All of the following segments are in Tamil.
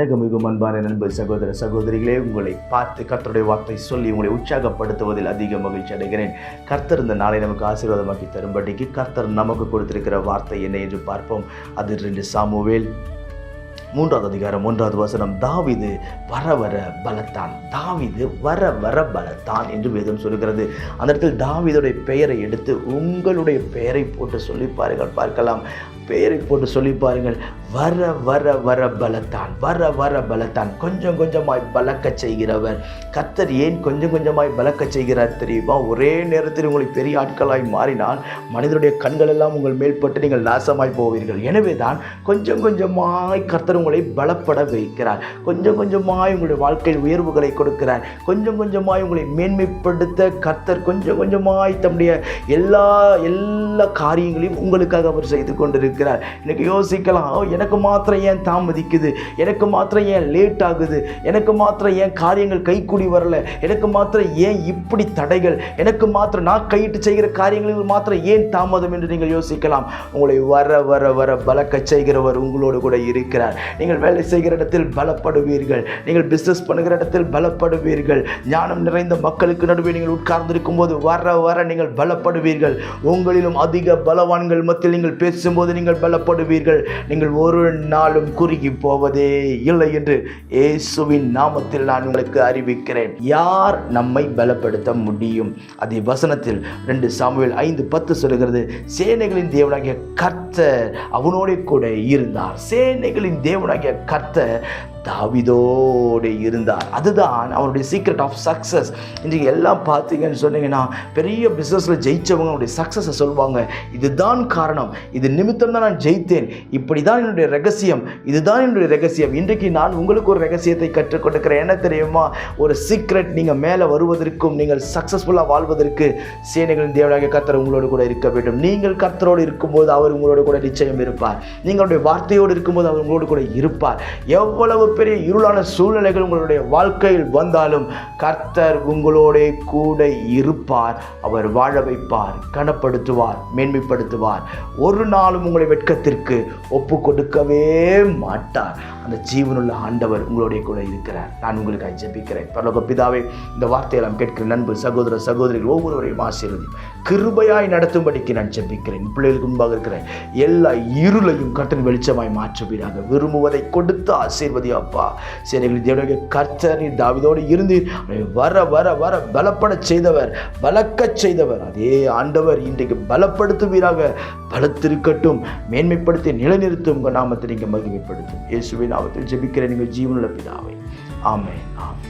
எனக்கு மிகவும் அன்பான நண்பர் சகோதர சகோதரிகளே உங்களை பார்த்து கர்த்தருடைய வார்த்தை சொல்லி உங்களை உற்சாகப்படுத்துவதில் அதிக மகிழ்ச்சி அடைகிறேன். கர்த்தர் இந்த நாளை நமக்கு ஆசீர்வாதமாக்கி தரும்படிக்கு கர்த்தர் நமக்கு கொடுத்திருக்கிற வார்த்தை என்ன என்று பார்ப்போம். அது ரெண்டு சாமுவேல் மூன்றாவது அதிகாரம் மூன்றாவது வசனம். தாவிது வர வர பலத்தான். தாவிது வர வர பலத்தான் என்று வேதம் சொல்கிறது அந்த இடத்தில் தாவிதுடைய பெயரை எடுத்து உங்களுடைய பெயரை போட்டு சொல்லி பாருங்கள் பார்க்கலாம். பெயரை போட்டு சொல்லி பாருங்கள். வர வர வர பலத்தான் வர வர பலத்தான். கொஞ்சம் கொஞ்சமாய் பலக்க செய்கிறவர். கத்தர் ஏன் கொஞ்சம் கொஞ்சமாய் பலக்க செய்கிறார் தெரியுமா? ஒரே நேரத்தில் உங்களை பெரிய ஆட்களாய் மாறினால் மனிதனுடைய கண்கள் எல்லாம் உங்கள் மேல்பட்டு நீங்கள் நாசமாய் போவீர்கள். எனவே தான் கொஞ்சம் கொஞ்சமாய் கர்த்தர் உங்களை பலப்பட வைக்கிறார். கொஞ்சம் கொஞ்சமாய் உங்களுடைய வாழ்க்கையில் உயர்வுகளை கொடுக்கிறார். கொஞ்சம் கொஞ்சமாய் உங்களை மேன்மைப்படுத்த கர்த்தர் கொஞ்சம் கொஞ்சமாய் தம்முடைய எல்லா எல்லா காரியங்களையும் உங்களுக்காக அவர் செய்து கொண்டிருக்கிறார். எனக்கு யோசிக்கலாம் எனக்கு மாத்திரம் ஏன் தாமதிக்குது? எனக்கு மாத்திரம் ஏன் லேட் ஆகுது? எனக்கு மாத்திரம் ஏன் காரியங்கள் கைக்கூடி வரல? எனக்கு மாத்திரம் ஏன் இப்படி தடைகள்? எனக்கு மாத்திரம் நான் கையிட்டு செய்கிற காரியங்களில் மாத்திரம் ஏன் தாமதம் என்று நீங்கள் யோசிக்கலாம். உங்களை வர வர வர பலக்க செய்கிறவர் உங்களோடு கூட இருக்கிறார். நீங்கள் வேலை செய்கிற இடத்தில் பலப்படுவீர்கள். நீங்கள் பிஸ்னஸ் பண்ணுகிற இடத்தில் பலப்படுவீர்கள். ஞானம் நிறைந்த மக்களுக்கு நடுவே நீங்கள் உட்கார்ந்திருக்கும் போது வர வர நீங்கள் பலப்படுவீர்கள். உங்களிலும் அதிக பலவான்கள் மத்தியில் நீங்கள் பேசும்போது நீங்கள் பலப்படுவீர்கள். நீங்கள் ஒரு ஒரு நாளும் குறுகி போவதே இல்லை என்று இயேசுவின் நாமத்தில் நான் உங்களுக்கு அறிவிக்கிறேன். யார் நம்மை பலப்படுத்த முடியும்? அதே வசனத்தில் ரெண்டு சாமுவேல் ஐந்து பத்து சொல்கிறது சேனைகளின் தேவனாகிய கர்த்தர் அவனோட கூட இருந்தார். சேனைகளின் தேவனாகிய கர்த்தர் தாவிதோடு இருந்தார். அதுதான் அவருடைய சீக்ரெட் ஆஃப் சக்ஸஸ் இன்றைக்கு எல்லாம் பார்த்தீங்கன்னு சொன்னீங்கன்னா பெரிய பிஸ்னஸில் ஜெயித்தவங்க அவருடைய சக்ஸஸை சொல்லுவாங்க. இதுதான் காரணம். இது நிமித்தம் தான் நான் ஜெயித்தேன். இப்படி தான் என்னுடைய ரகசியம். இதுதான் என்னுடைய ரகசியம். இன்றைக்கு நான் உங்களுக்கு ஒரு ரகசியத்தை கற்றுக் என்ன தெரியுமா? ஒரு சீக்ரெட் நீங்கள் மேலே வருவதற்கும் நீங்கள் சக்ஸஸ்ஃபுல்லாக வாழ்வதற்கு சேனைகளின் தேவனாகிய கத்தர் உங்களோடு கூட இருக்க வேண்டும். நீங்கள் கத்தரோடு இருக்கும்போது அவர் உங்களோடு கூட நிச்சயம் இருப்பார். நீங்களுடைய வார்த்தையோடு இருக்கும்போது அவர் உங்களோடு கூட இருப்பார். எவ்வளவு பெரிய இருளான சூழ்நிலைகள் உங்களுடைய வாழ்க்கையில் வந்தாலும் கர்த்தர் உங்களோட கூட இருப்பார். அவர் வாழ வைப்பார் கனப்படுத்துவார் மேன்மைப்படுத்துவார். ஒரு நாளும் உங்களை வெட்கத்திற்கு ஒப்பு கொடுக்கவே மாட்டார். அந்த ஜீவனுள்ள ஆண்டவர் உங்களுடைய கூட இருக்கிறார். நான் உங்களுக்கு ஜெபிக்கிறேன். பரலோக பிதாவே இந்த வார்த்தையெல்லாம் கேட்கிற நண்பு சகோதர சகோதரிகள் ஒவ்வொருவரையும் ஆசீர்வதி கிருபையாய் நடத்தும்படிக்கு நான் ஜெபிக்கிறேன். பிள்ளைகளுக்கு முன்பாக இருக்கிற எல்லா இருளையும் கட்டன் வெளிச்சமாய் மாற்றுவீராக. விரும்புவதை கொடுத்து ஆசீர்வதியாக அப்பா சேனைகளின் தேவனுடைய கர்த்தர் நீ தாவிதோடு இருந்து வர வர வர பலப்பட செய்தவர் பலக்கச் செய்தவர். அதே ஆண்டவர் இன்றைக்கு பலப்படுத்துவீராக. பலத்திருக்கட்டும் மேன்மைப்படுத்தி நிலைநிறுத்தும் உங்கள் நாமத்தை நீங்கள் மகிமைப்படுத்தும். இயேசுவின் நாமத்தில் ஜெபிக்கிற நீங்கள் ஜீவனுள்ள பிதாவை. ஆமே ஆமே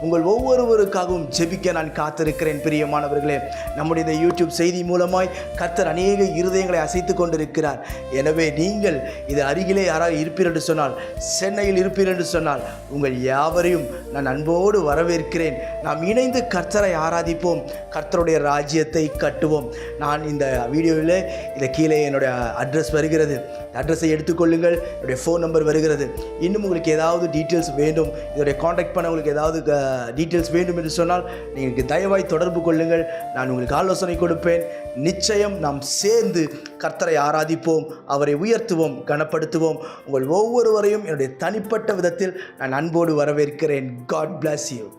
உங்கள் ஒவ்வொருவருக்காகவும் ஜெபிக்க நான் காத்திருக்கிறேன் பிரியமானவர்களே. நம்முடைய இந்த யூடியூப் செய்தி மூலமாய் கர்த்தர் அநேக இருதயங்களை அசைத்து கொண்டிருக்கிறார். எனவே நீங்கள் இது அருகிலே யாராவது இருப்பீர் என்று சொன்னால் சென்னையில் இருப்பீர் என்று சொன்னால் உங்கள் யாவரையும் நான் அன்போடு வரவேற்கிறேன். நாம் இணைந்து கர்த்தரை ஆராதிப்போம். கர்த்தருடைய ராஜ்யத்தை கட்டுவோம். நான் இந்த வீடியோவில் இந்த கீழே என்னுடைய அட்ரஸ் வருகிறது. அட்ரஸை எடுத்துக்கொள்ளுங்கள். என்னுடைய ஃபோன் நம்பர் வருகிறது. இன்னும் உங்களுக்கு ஏதாவது டீட்டெயில்ஸ் வேண்டும். இதோடைய காண்டாக்ட் பண்ண உங்களுக்கு ஏதாவது டீட்டெயில்ஸ் வேண்டும் என்று சொன்னால் நீங்கள் தயவாய் தொடர்பு கொள்ளுங்கள். நான் உங்களுக்கு ஆலோசனை கொடுப்பேன். நிச்சயம் நாம் சேர்ந்து கர்த்தரை ஆராதிப்போம். அவரை உயர்த்துவோம். கனப்படுத்துவோம். உங்கள் ஒவ்வொருவரையும் என்னுடைய தனிப்பட்ட விதத்தில் நான் அன்போடு வரவேற்கிறேன். God bless you.